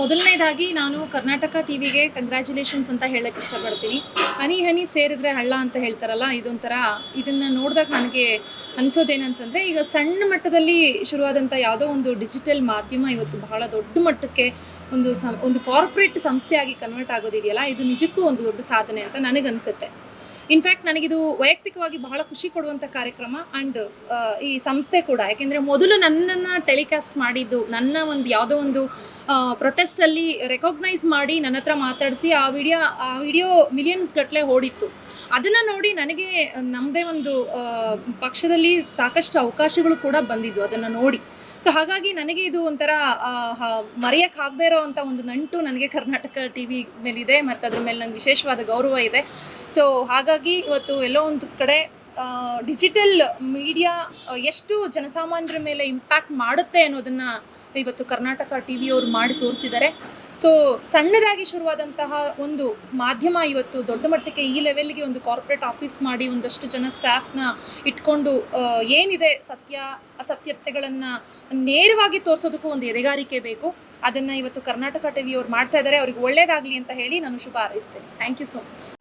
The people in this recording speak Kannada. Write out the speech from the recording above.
ಮೊದಲನೇದಾಗಿ ನಾನು ಕರ್ನಾಟಕ ಟಿವಿಗೆ ಕಂಗ್ರ್ಯಾಚುಲೇಷನ್ಸ್ ಅಂತ ಹೇಳಕ್ಕೆ ಇಷ್ಟಪಡ್ತೀನಿ. ಹನಿ ಹನಿ ಸೇರಿದ್ರೆ ಹಳ್ಳ ಅಂತ ಹೇಳ್ತಾರಲ್ಲ, ಇದೊಂಥರ ಇದನ್ನ ನೋಡಿದಾಗ ನನಗೆ ಅನ್ಸೋದೇನಂತಂದ್ರೆ, ಈಗ ಸಣ್ಣ ಮಟ್ಟದಲ್ಲಿ ಶುರುವಾದಂಥ ಯಾವುದೋ ಒಂದು ಡಿಜಿಟಲ್ ಮಾಧ್ಯಮ ಇವತ್ತು ಬಹಳ ದೊಡ್ಡ ಮಟ್ಟಕ್ಕೆ ಒಂದು ಒಂದು ಕಾರ್ಪೊರೇಟ್ ಸಂಸ್ಥೆಯಾಗಿ ಕನ್ವರ್ಟ್ ಆಗೋದಿದೆಯಲ್ಲ, ಇದು ನಿಜಕ್ಕೂ ಒಂದು ದೊಡ್ಡ ಸಾಧನೆ ಅಂತ ನನಗನ್ಸುತ್ತೆ. ಇನ್ಫ್ಯಾಕ್ಟ್ ನನಗಿದು ವೈಯಕ್ತಿಕವಾಗಿ ಬಹಳ ಖುಷಿ ಕೊಡುವಂಥ ಕಾರ್ಯಕ್ರಮ ಆ್ಯಂಡ್ ಈ ಸಂಸ್ಥೆ ಕೂಡ. ಯಾಕೆಂದರೆ ಮೊದಲು ನನ್ನನ್ನು ಟೆಲಿಕಾಸ್ಟ್ ಮಾಡಿದ್ದು, ನನ್ನ ಒಂದು ಯಾವುದೋ ಒಂದು ಪ್ರೊಟೆಸ್ಟಲ್ಲಿ ರೆಕಗ್ನೈಸ್ ಮಾಡಿ ನನ್ನ ಹತ್ರ ಮಾತಾಡಿಸಿ ಆ ವಿಡಿಯೋ ಆ ವಿಡಿಯೋ ಮಿಲಿಯನ್ಸ್ ಗಟ್ಟಲೆ ಓಡಿತ್ತು. ಅದನ್ನು ನೋಡಿ ನನಗೆ ನಮ್ಮದೇ ಒಂದು ಪಕ್ಷದಲ್ಲಿ ಸಾಕಷ್ಟು ಅವಕಾಶಗಳು ಕೂಡ ಬಂದಿದ್ವು ಅದನ್ನು ನೋಡಿ. ಸೊ ಹಾಗಾಗಿ ನನಗೆ ಇದು ಒಂಥರ ಮರೆಯೋಕ್ಕಾಗದೇ ಇರೋ ಅಂಥ ಒಂದು ನಂಟು ನನಗೆ ಕರ್ನಾಟಕ ಟಿ ವಿ ಮೇಲಿದೆ ಮತ್ತು ಅದ್ರ ಮೇಲೆ ನಂಗೆ ವಿಶೇಷವಾದ ಗೌರವ ಇದೆ. ಸೊ ಹಾಗಾಗಿ ಇವತ್ತು ಎಲ್ಲೋ ಒಂದು ಕಡೆ ಡಿಜಿಟಲ್ ಮೀಡಿಯಾ ಎಷ್ಟು ಜನಸಾಮಾನ್ಯರ ಮೇಲೆ ಇಂಪ್ಯಾಕ್ಟ್ ಮಾಡುತ್ತೆ ಅನ್ನೋದನ್ನು ಇವತ್ತು ಕರ್ನಾಟಕ ಟಿ ವಿಯವರು ಮಾಡಿ ತೋರಿಸಿದ್ದಾರೆ. ಸೊ ಸಣ್ಣದಾಗಿ ಶುರುವಾದಂತಹ ಒಂದು ಮಾಧ್ಯಮ ಇವತ್ತು ದೊಡ್ಡ ಮಟ್ಟಕ್ಕೆ ಈ ಲೆವೆಲ್ಗೆ ಒಂದು ಕಾರ್ಪೊರೇಟ್ ಆಫೀಸ್ ಮಾಡಿ ಒಂದಷ್ಟು ಜನ ಸ್ಟಾಫ್ನ ಇಟ್ಕೊಂಡು ಏನಿದೆ ಸತ್ಯ, ಅಸತ್ಯತೆಗಳನ್ನು ನೇರವಾಗಿ ತೋರಿಸೋದಕ್ಕೂ ಒಂದು ಎದೆಗಾರಿಕೆ ಬೇಕು. ಅದನ್ನು ಇವತ್ತು ಕರ್ನಾಟಕ ಟಿವಿ ವಿಯವ್ರು ಮಾಡ್ತಾ ಇದ್ದಾರೆ ಅವ್ರಿಗೆ ಒಳ್ಳೇದಾಗಲಿ ಅಂತ ಹೇಳಿ ನಾನು ಶುಭ ಹಾರೈಸ್ತೇನೆ. Thank you so much